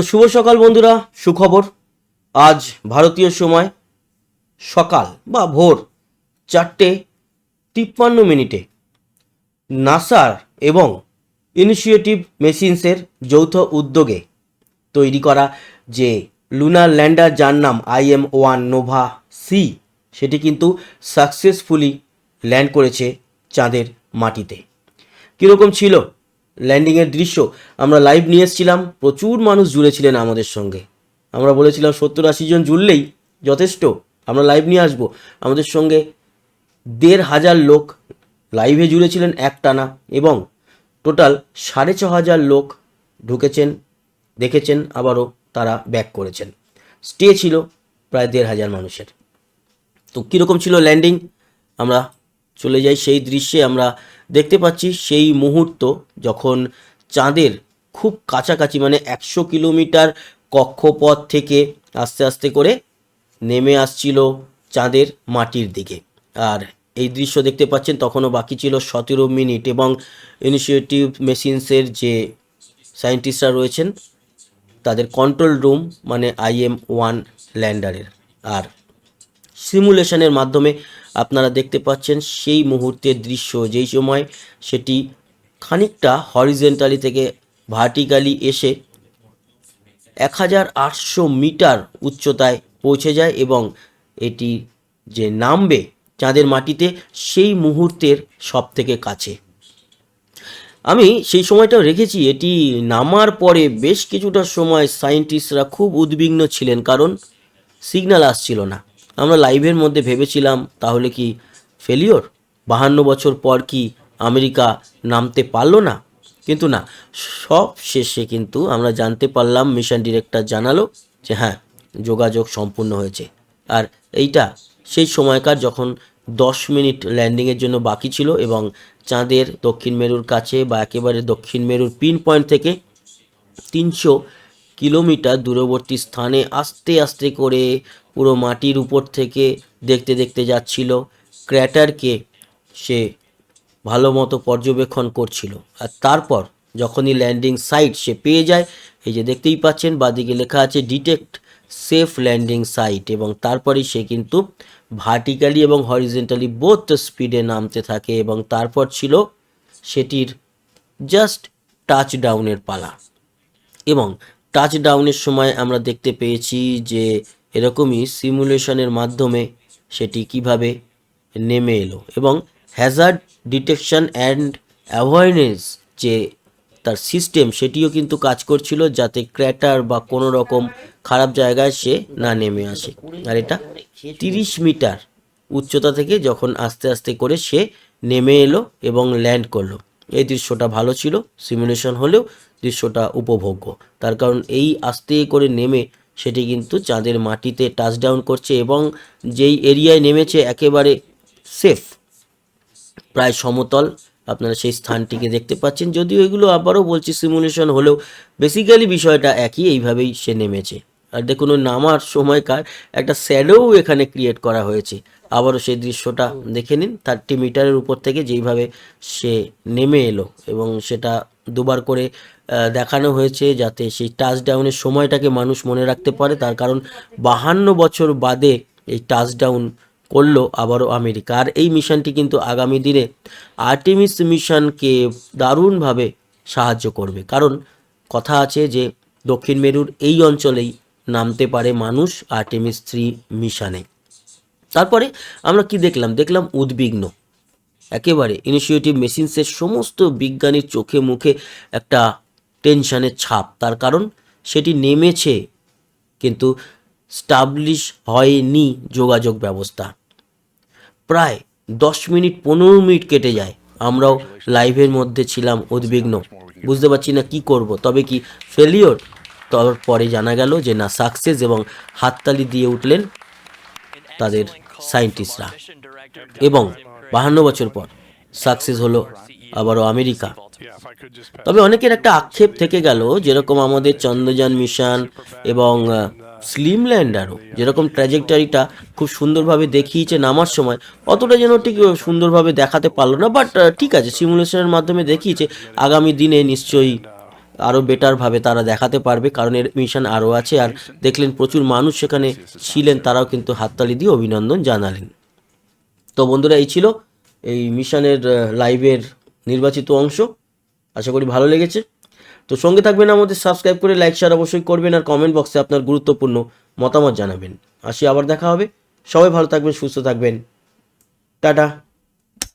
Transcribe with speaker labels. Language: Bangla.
Speaker 1: তো শুভ সকাল বন্ধুরা, সুখবর। আজ ভারতীয় সময় সকাল বা ভোর চারটে তিপ্পান্ন মিনিটে। নাসার এবং ইনিশিয়েটিভ মেশিনসের যৌথ উদ্যোগে তৈরি করা যে লুনার ল্যান্ডার যার নাম আইএম ওয়ান নোভা সি, সেটি কিন্তু সাকসেসফুলি ল্যান্ড করেছে চাঁদের মাটিতে। কীরকম ছিল ল্যান্ডিংয়ের দৃশ্য। আমরা লাইভ নিয়ে এসেছিলাম, প্রচুর মানুষ জুড়েছিলেন আমাদের সঙ্গে। আমরা বলেছিলাম সত্তর আশি জন জুড়লেই যথেষ্ট, আমরা লাইভ নিয়ে আসব। আমাদের সঙ্গে দেড় হাজার লোক লাইভে জুড়েছিলেন একটানা এবং টোটাল সাড়ে ছ হাজার লোক ঢুকেছেন, দেখেছেন, আবারও তারা ব্যাক করেছেন। স্টে ছিল প্রায় দেড় হাজার মানুষের। তো কীরকম ছিল ল্যান্ডিং আমরা চলে যাই সেই দৃশ্যে, আমরা দেখতে পাচ্ছি সেই মুহূর্ত যখন চাঁদের খুব কাছাকাছি মানে একশো কিলোমিটার কক্ষপথ থেকে আস্তে আস্তে করে নেমে আসছিল চাঁদের মাটির দিকে। আর এই দৃশ্য দেখতে পাচ্ছেন, তখনও বাকি ছিল সতেরো মিনিট এবং ইনিশিয়েটিভ মেশিনসের যে সায়েন্টিস্টরা রয়েছেন, তাদের কন্ট্রোল রুম মানে আইএম ওয়ান ল্যান্ডারের আর সিমুলেশনের মাধ্যমে আপনারা দেখতে পাচ্ছেন সেই মুহূর্তের দৃশ্য, যেই সময় সেটি খানিকটা হরিজেন্টালি থেকে ভার্টিক্যালি এসে এক হাজার আটশো মিটার উচ্চতায় পৌঁছে যায় এবং এটি যে নামবে চাঁদের মাটিতে সেই মুহূর্তের সব থেকে কাছে। আমি সেই সময়টাও রেখেছি, এটি নামার পরে বেশ কিছুটা সময় সায়েন্টিস্টরা খুব উদ্বিগ্ন ছিলেন কারণ সিগন্যাল আসছিল না। আমরা লাইভের মধ্যে ভেবেছিলাম, তাহলে কি ফেলিওর বাহান্ন বছর পর কি আমেরিকা নামতে পারল না? কিন্তু না, সব শেষে কিন্তু আমরা জানতে পারলাম মিশন ডিরেক্টর জানালো যে হ্যাঁ যোগাযোগ সম্পূর্ণ হয়েছে। আর এইটা, সেই সময়কার যখন দশ মিনিট ল্যান্ডিংয়ের জন্য বাকি ছিল এবং চাঁদের দক্ষিণ মেরুর কাছে বা একেবারে দক্ষিণ মেরুর পিন পয়েন্ট থেকে তিনশো কিলোমিটার দূরবর্তী স্থানে আস্তে আস্তে করে পুরো মাটির উপর থেকে দেখতে দেখতে যাচ্ছিল ক্র্যাটারকে। সে ভালো মতো পর্যবেক্ষণ করছিল। আর তারপর যখনই ল্যান্ডিং সাইট সে পেয়ে যায়, এই যে দেখতেই পাচ্ছেন, বাদিকে লেখা আছে ডিটেক্ট সেফ ল্যান্ডিং সাইট এবং তারপরেই সে কিন্তু ভার্টিক্যালি এবং হরিজেন্টালি বোথ স্পিডে নামতে থাকে এবং তারপর ছিল সেটির জাস্ট টাচ ডাউনের পালা। এবং টাচ ডাউনের সময় আমরা দেখতে পেয়েছি যে এরকমই সিমুলেশনের মাধ্যমে সেটি কীভাবে নেমে এলো এবং হ্যাজার্ড ডিটেকশন অ্যান্ড অ্যাওয়ারনেস যে তার সিস্টেম সেটিও কিন্তু কাজ করছিল যাতে ক্র্যাটার বা কোনো রকম খারাপ জায়গায় সে না নেমে আসে। আর এটা তিরিশ মিটার উচ্চতা থেকে যখন আস্তে আস্তে করে সে নেমে এলো এবং ল্যান্ড করল। এই দৃশ্যটা ভালো ছিল সিমুলেশন হলেও দৃশ্যটা উপভোগ্য। তার কারণ এই আস্তে করে নেমে সেটি কিন্তু চাঁদের মাটিতে টাচডাউন করছে এবং যেই এরিয়ায় নেমেছে একেবারে সেফ প্রায় সমতল। আপনারা সেই স্থানটিকে দেখতে পাচ্ছেন। যদিও এগুলো আবারও বলছি সিমুলেশন হলেও বেসিক্যালি বিষয়টা একই, এইভাবেই সে নেমেছে। আর দেখুন নামার সময়কার একটা স্যাডোও এখানে ক্রিয়েট করা হয়েছে। আবারও সেই দৃশ্যটা দেখে নিন থার্টি মিটারের উপর থেকে যেইভাবে সে নেমে এলো এবং সেটা দুবার করে দেখানো হয়েছে যাতে সেই টাচ ডাউনের সময়টাকে মানুষ মনে রাখতে পারে। তার কারণ বাহান্ন বছর বাদে এই টাচ ডাউন করল আবারও আমেরিকা। আর এই মিশনটি কিন্তু আগামী দিনে আর্টেমিস মিশনকে দারুণভাবে সাহায্য করবে। কারণ কথা আছে যে দক্ষিণ মেরুর এই অঞ্চলেই নামতে পারে মানুষ আর্টেমিস থ্রি মিশনে তারপরে আমরা কি দেখলাম? দেখলাম উদ্বিগ্ন। একেবারে ইনিশিয়েটিভ মেশিনসের সমস্ত বিজ্ঞানীর চোখে মুখে একটা টেনশানের ছাপ। তার কারণ সেটি নেমেছে কিন্তু স্টাবলিশ হয়নি যোগাযোগ ব্যবস্থা। প্রায় দশ মিনিট, পনেরো মিনিট কেটে যায়। আমরাও লাইভের মধ্যে ছিলাম উদ্বিগ্ন। বুঝতে পারছি না কি করব? তবে কি ফেলিওর তারপরে জানা গেল যে না সাকসেস এবং হাততালি দিয়ে উঠলেন তাদের সায়েন্টিস্টরা। এবং বাহান্ন বছর পর সাকসেস হলো আবারও আমেরিকা। তবে অনেকের একটা আক্ষেপ থেকে গেল যেরকম আমাদের চন্দ্রযান মিশন এবং স্লিম ল্যান্ডারও যেরকম ট্র্যাজেক্টরিটা খুব সুন্দরভাবে দেখিয়েছে নামার সময়, অতটা যেন ঠিক সুন্দরভাবে দেখাতে পারল না বাট ঠিক আছে সিমুলেশনের মাধ্যমে দেখিয়েছে, আগামী দিনে নিশ্চয়ই আরও বেটারভাবে তারা দেখাতে পারবে, কারণ এর মিশন আরও আছে। আর দেখলেন প্রচুর মানুষ সেখানে ছিলেন, তারাও কিন্তু হাততালি দিয়ে অভিনন্দন জানালেন। তো বন্ধুরা, এই ছিল এই মিশনের লাইভের নির্বাচিত অংশ। আশা করি ভালো লেগেছে। তো সঙ্গে থাকবেন আমাদের সাবস্ক্রাইব করে লাইক শেয়ার অবশ্যই করবেন, আর কমেন্ট বক্সে আপনার গুরুত্বপূর্ণ মতামত জানাবেন। আসি, আবার দেখা হবে। সবাই ভালো থাকবেন, সুস্থ থাকবেন। টাটা।